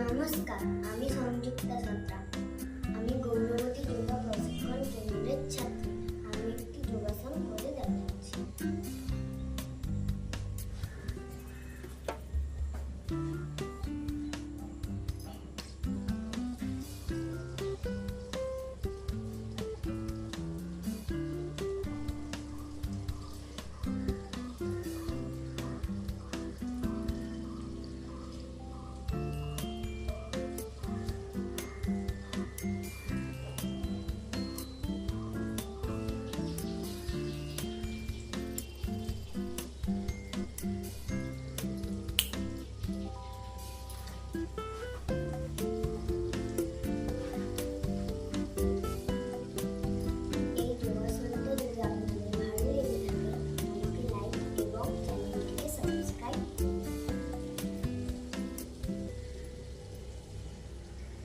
নমস্কার, আমি সংযুক্তা সাঁতরা। আমি গৌরবতী যোগা প্রশিক্ষণ কেন্দ্রের ছাত্রী। আমি একটি যোগাসন করে দেখাচ্ছি।